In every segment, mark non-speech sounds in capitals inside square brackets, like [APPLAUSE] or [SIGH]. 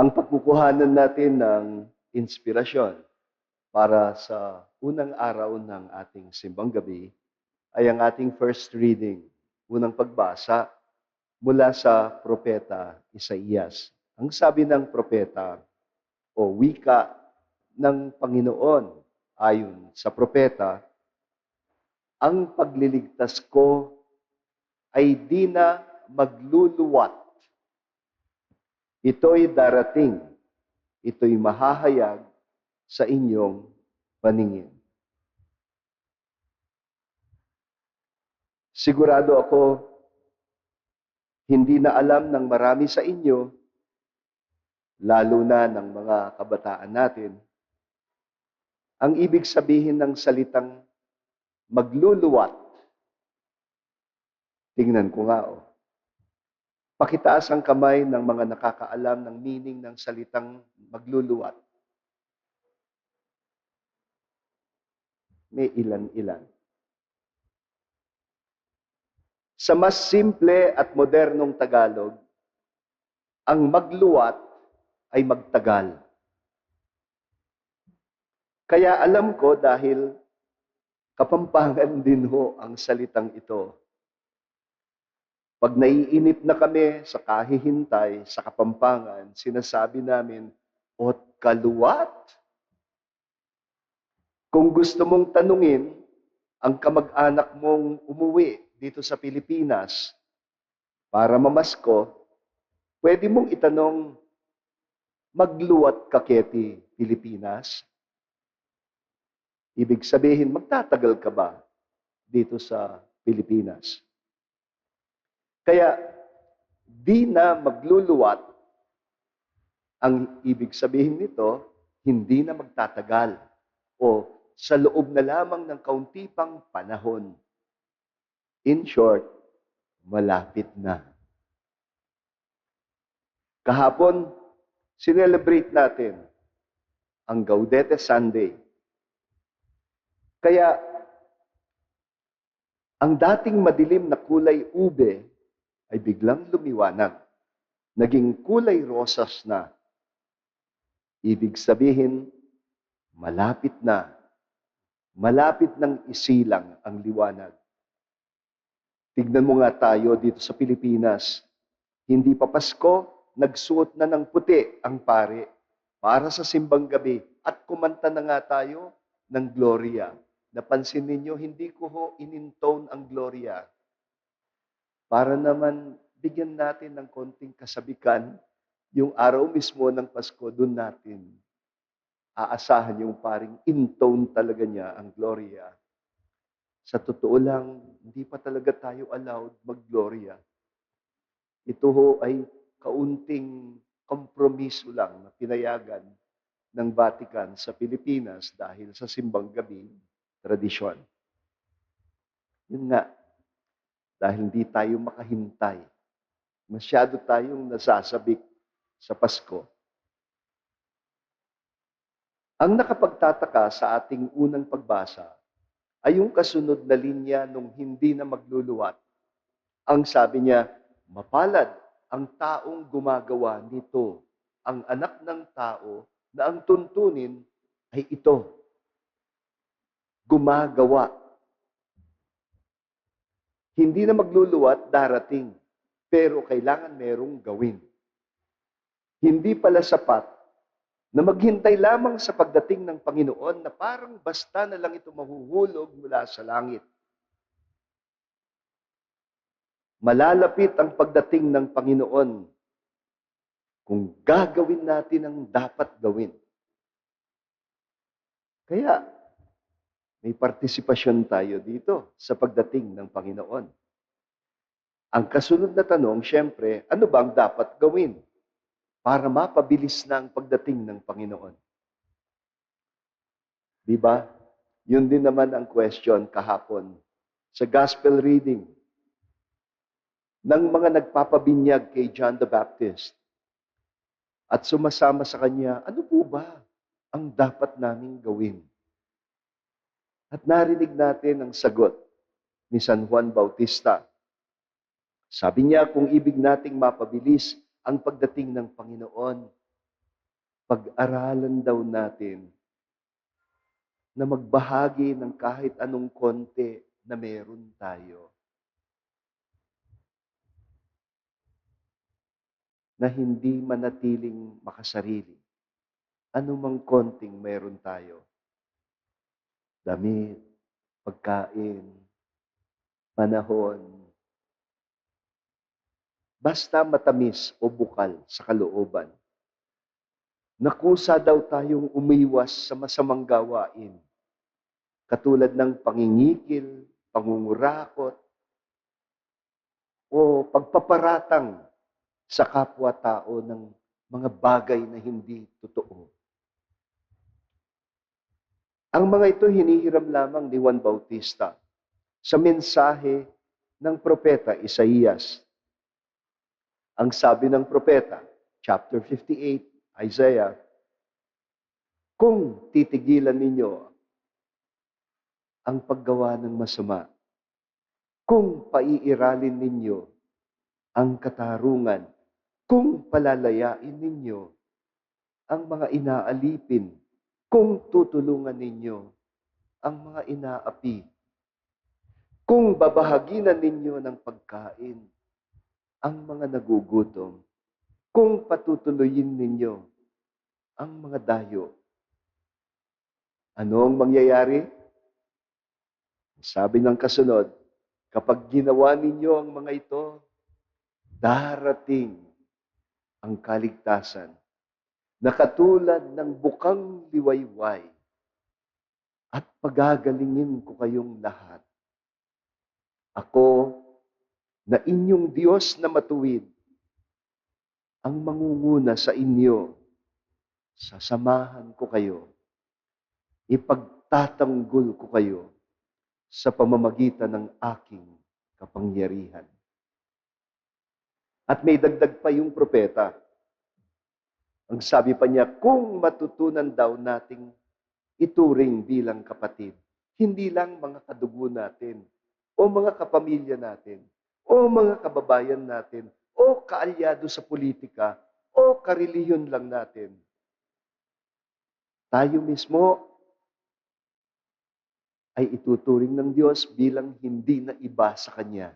Ang pagkukuhanan natin ng inspirasyon para sa unang araw ng ating simbang gabi ay ang ating first reading, unang pagbasa mula sa propeta Isaías. Ang sabi ng propeta o wika ng Panginoon ayon sa propeta, ang pagliligtas ko ay di na magluluwat. Ito'y darating. Ito'y mahahayag sa inyong paningin. Sigurado ako, hindi na alam ng marami sa inyo, lalo na ng mga kabataan natin, ang ibig sabihin ng salitang magluluwat. Tingnan ko nga, oh. Pakitaas ang kamay ng mga nakakaalam ng meaning ng salitang magluluwat. May ilan-ilan. Sa mas simple at modernong Tagalog, ang magluwat ay magtagal. Kaya alam ko dahil kapampangan [LAUGHS] din ho ang salitang ito. Pag naiinip na kami sa kahihintay, sa kapampangan, sinasabi namin, Ot kaluwat. Kung gusto mong tanungin ang kamag-anak mong umuwi dito sa Pilipinas para mamasko, pwede mong itanong, magluwat ka keti Pilipinas? Ibig sabihin, magtatagal ka ba dito sa Pilipinas? Kaya, di na magluluwat, ang ibig sabihin nito, hindi na magtatagal o sa loob na lamang ng kaunti pang panahon. In short, malapit na. Kahapon, sinelebrate natin ang Gaudete Sunday. Kaya, ang dating madilim na kulay ube ay biglang lumiwanag. Naging kulay rosas na. Ibig sabihin, malapit na. Malapit ng isilang ang liwanag. Tignan mo nga tayo dito sa Pilipinas. Hindi pa Pasko, nagsuot na ng puti ang pare para sa simbang gabi at kumanta na nga tayo ng Gloria. Napansin ninyo, hindi ko ho inintone ang Gloria. Para naman bigyan natin ng konting kasabikan yung araw mismo ng Pasko, doon natin aasahan yung paring intone talaga niya ang Gloria. Sa totoo lang, hindi pa talaga tayo allowed mag-Gloria. Ito ho ay kaunting kompromiso lang na pinayagan ng Vatican sa Pilipinas dahil sa simbang gabi tradisyon. Yun nga, dahil hindi tayo makahintay. Masyado tayong nasasabik sa Pasko. Ang nakapagtataka sa ating unang pagbasa ay yung kasunod na linya nung hindi na magluluwat. Ang sabi niya, mapalad ang taong gumagawa nito, ang anak ng tao na ang tuntunin ay ito. Gumagawa. Hindi na magluluwat, darating. Pero kailangan merong gawin. Hindi pala sapat na maghintay lamang sa pagdating ng Panginoon na parang basta na lang ito mahuhulog mula sa langit. Malalapit ang pagdating ng Panginoon kung gagawin natin ang dapat gawin. Kaya, may partisipasyon tayo dito sa pagdating ng Panginoon. Ang kasunod na tanong, syempre, ano ba ang dapat gawin para mapabilis na ang pagdating ng Panginoon? Di ba? Yun din naman ang question kahapon sa gospel reading ng mga nagpapabinyag kay John the Baptist at sumasama sa kanya, ano po ba ang dapat naming gawin? At narinig natin ang sagot ni San Juan Bautista. Sabi niya, kung ibig nating mapabilis ang pagdating ng Panginoon, pag-aralan daw natin na magbahagi ng kahit anong konti na meron tayo. Na hindi manatiling makasarili. Anumang konting meron tayo. Damit, pagkain, panahon. Basta matamis o bukal sa kalooban. Nakusa daw tayong umiwas sa masamang gawain. Katulad ng pangingikil, pangungurakot, o pagpaparatang sa kapwa-tao ng mga bagay na hindi totoo. Ang mga ito hinihiram lamang ni Juan Bautista sa mensahe ng propeta Isaías. Ang sabi ng propeta, chapter 58, Isaiah, kung titigilan ninyo ang paggawa ng masama, kung paiiralin ninyo ang katarungan, kung palalayain ninyo ang mga inaalipin, kung tutulungan ninyo ang mga inaapi, kung babahaginan ninyo ng pagkain ang mga nagugutom, kung patutuloyin ninyo ang mga dayo, ano ang mangyayari? Sabi ng kasunod, kapag ginawa ninyo ang mga ito, darating ang kaligtasan na katulad ng bukang liwayway at pagagalingin ko kayong lahat. Ako na inyong Diyos na matuwid ang mangunguna sa inyo. Sasamahan ko kayo. Ipagtatanggol ko kayo sa pamamagitan ng aking kapangyarihan. At may dagdag pa yung propeta. Ang sabi pa niya, kung matutunan daw nating ituring bilang kapatid, hindi lang mga kadugo natin, o mga kapamilya natin, o mga kababayan natin, o kaalyado sa politika, o kareliyon lang natin. Tayo mismo ay ituturing ng Diyos bilang hindi na iba sa Kanya.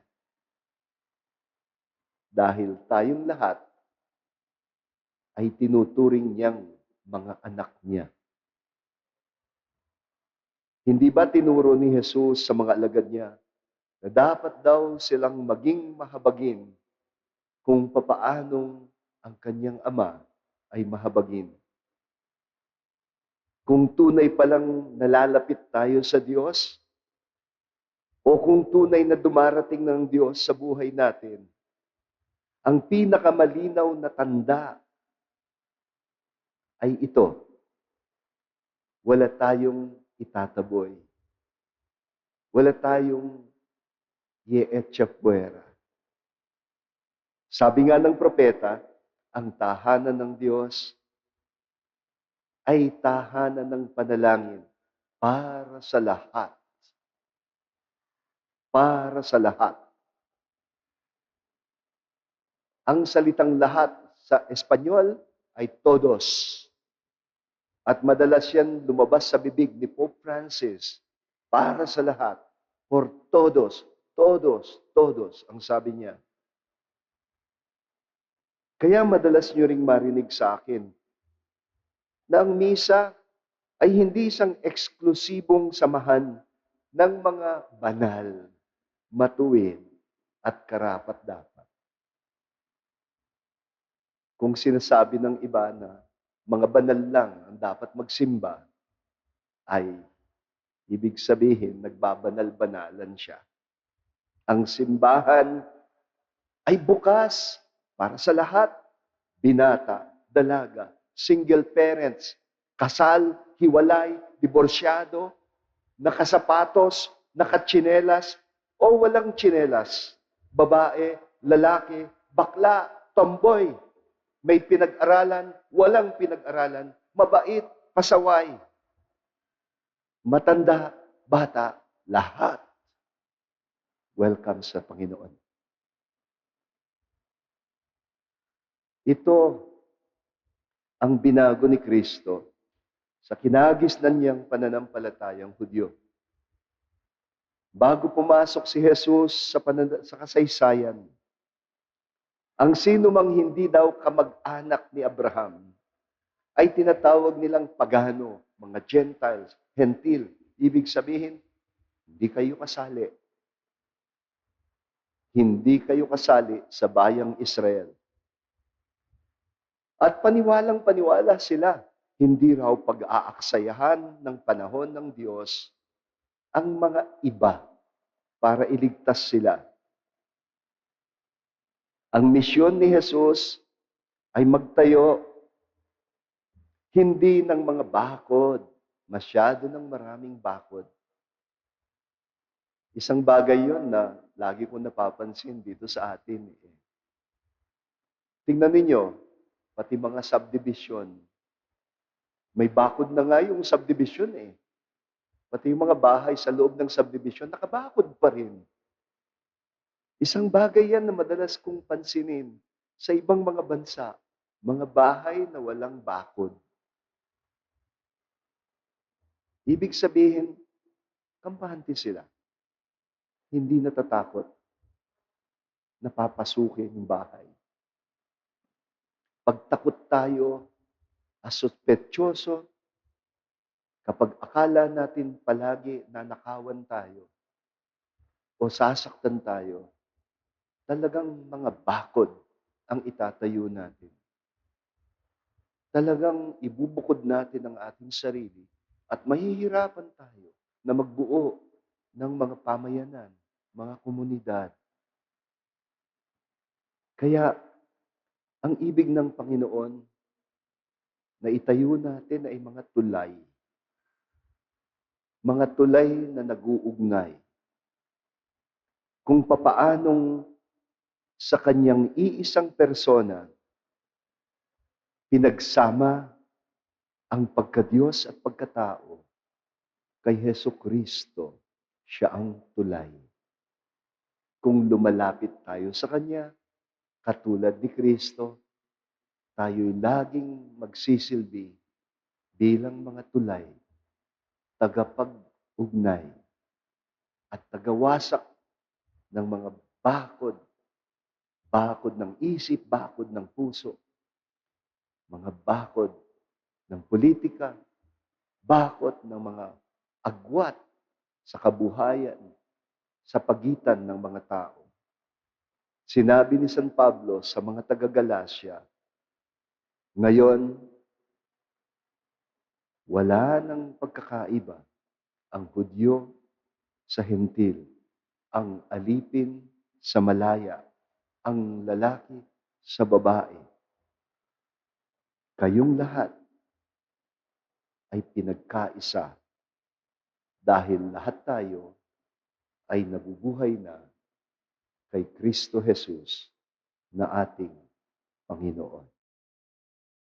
Dahil tayong lahat ay tinuturing niyang mga anak niya. Hindi ba tinuro ni Jesus sa mga alagad niya na dapat daw silang maging mahabagin kung papaanong ang kanyang ama ay mahabagin? Kung tunay palang nalalapit tayo sa Diyos, o kung tunay na dumarating ng Diyos sa buhay natin, ang pinakamalinaw na tanda ay ito. Wala tayong itataboy. Wala tayong yeetcha puera. Sabi nga ng propeta, ang tahanan ng Diyos ay tahanan ng panalangin para sa lahat. Para sa lahat. Ang salitang lahat sa Espanyol ay todos. At madalas yan lumabas sa bibig ni Pope Francis para sa lahat. For todos, todos, todos, ang sabi niya. Kaya madalas nyo ring marinig sa akin na ang misa ay hindi isang eksklusibong samahan ng mga banal, matuwid, at karapat-dapat. Kung sinasabi ng iba na mga banal lang ang dapat magsimba, ay ibig sabihin nagbabanal-banalan siya. Ang simbahan ay bukas para sa lahat, binata, dalaga, single parents, kasal, hiwalay, diborsyado, nakasapatos, nakatsinelas, o walang tsinelas, babae, lalaki, bakla, tomboy, may pinag-aralan, walang pinag-aralan, mabait, pasaway, matanda, bata, lahat. Welcome sa Panginoon. Ito ang binago ni Kristo sa kinagis na niyang pananampalatayang Hudyo. Bago pumasok si Jesus sa, sa kasaysayan, ang sino mang hindi daw kamag-anak ni Abraham ay tinatawag nilang pagano, mga Gentiles, Hentil. Ibig sabihin, hindi kayo kasali. Hindi kayo kasali sa bayang Israel. At paniwalang paniwala sila, hindi raw pag-aaksayahan ng panahon ng Diyos ang mga iba para iligtas sila. Ang misyon ni Jesus ay magtayo hindi ng mga bakod, masyado ng maraming bakod. Isang bagay yon na lagi ko napapansin dito sa atin. Eh. Tingnan ninyo, pati mga subdivision, may bakod na nga yung subdivision eh. Pati yung mga bahay sa loob ng subdivision, nakabakod pa rin. Isang bagay yan na madalas kong pansinin sa ibang mga bansa, mga bahay na walang bakod. Ibig sabihin, kampante sila. Hindi natatakot. Napapasukin yung bahay. Pagtakot tayo, asuspetyoso, kapag akala natin palagi nanakawan tayo o sasaktan tayo, talagang mga bakod ang itatayo natin. Talagang ibubukod natin ang ating sarili at mahihirapan tayo na magbuo ng mga pamayanan, mga komunidad. Kaya, ang ibig ng Panginoon na itayo natin ay mga tulay. Mga tulay na nag-uugnay. Kung papaanong sa kanyang iisang persona, pinagsama ang pagkadiyos at pagkatao kay Heso Kristo. Siya ang tulay. Kung lumalapit tayo sa Kanya, katulad ni Kristo, tayo'y laging magsisilbi bilang mga tulay, tagapag-ugnay, at tagawasak ng mga bakod, bakod ng isip, bakod ng puso, mga bakod ng politika, bakod ng mga agwat sa kabuhayan sa pagitan ng mga tao. Sinabi ni San Pablo sa mga taga-Galacia, ngayon, wala nang pagkakaiba ang Hudyo sa Hentil, ang alipin sa malaya, ang lalaki sa babae. Kayong lahat ay pinagkaisa dahil lahat tayo ay nabubuhay na kay Kristo Jesus na ating Panginoon.